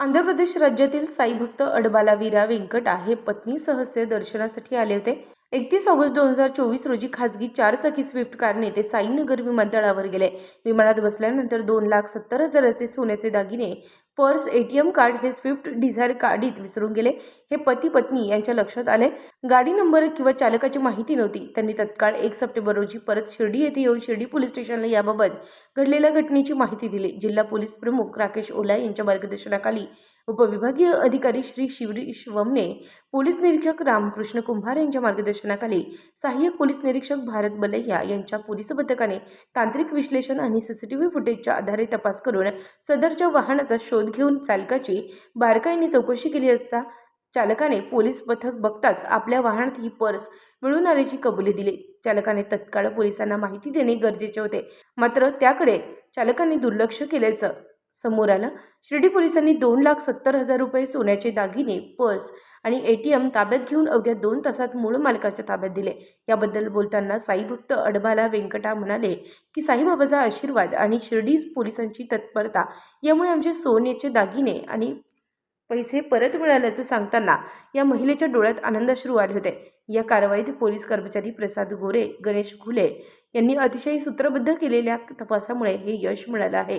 आंध्र प्रदेश राज्यातील साईभक्त अडबाला वीरा वेंकटा हे पत्नीसह दर्शनासाठी आले होते. एकतीस ऑगस्ट दोन हजार चोवीस रोजी खाजगी चारचाकी स्विफ्ट कारने ते साईनगर विमानतळावर गेले. विमानात बसल्यानंतर दोन लाख सत्तर हजाराचे सोन्याचे दागिने पर्स एटीएम कार्ड हे स्विफ्ट डिझायर गाडीत विसरून गेले. हे पती पत्नी यांच्या लक्षात आले. गाडी नंबर किंवा चालकाची माहिती नव्हती. त्यांनी तत्काळ एक सप्टेंबर रोजी परत शिर्डी येथे येऊन शिर्डी पोलीस स्टेशनला याबाबत घडलेल्या घटनेची माहिती दिली. जिल्हा पोलीस प्रमुख राकेश ओला यांच्या मार्गदर्शनाखाली उपविभागीय अधिकारी श्री शिवरीश वमने पोलीस निरीक्षक रामकृष्ण कुंभार यांच्या मार्गदर्शनाखाली सहाय्यक पोलीस निरीक्षक भारत बलैया यांच्या पोलीस पथकाने तांत्रिक विश्लेषण आणि सीसीटीव्ही फुटेजच्या आधारे तपास करून सदरच्या वाहनाचा शोध घेऊन चालकाची बारकाईने चौकशी केली असता चालकाने पोलीस पथक बघताच आपल्या वाहनात ही पर्स मिळून आल्याची कबुली दिली. चालकाने तत्काळ पोलिसांना माहिती देणे गरजेचे होते. मात्र त्याकडे चालकाने दुर्लक्ष केल्याचं समोर आलं. शिर्डी पोलिसांनी दोन लाख सत्तर हजार रुपये सोन्याचे दागिने पर्स आणि ए टी एम ताब्यात घेऊन अवघ्या दोन तासात मूळ मालकाच्या ताब्यात दिले. याबद्दल बोलताना साईभक्त अडबाला वेंकटा म्हणाले की साईबाबाचा आशीर्वाद आणि शिर्डी पोलिसांची तत्परता यामुळे आमचे सोन्याचे दागिने आणि पैसे परत मिळाल्याचं सांगताना या महिलेच्या डोळ्यात आनंदाश्रू आले होते. या कारवाईत पोलीस कर्मचारी प्रसाद गोरे गणेश घुले यांनी अतिशय सूत्रबद्ध केलेल्या तपासामुळे हे यश मिळालं आहे.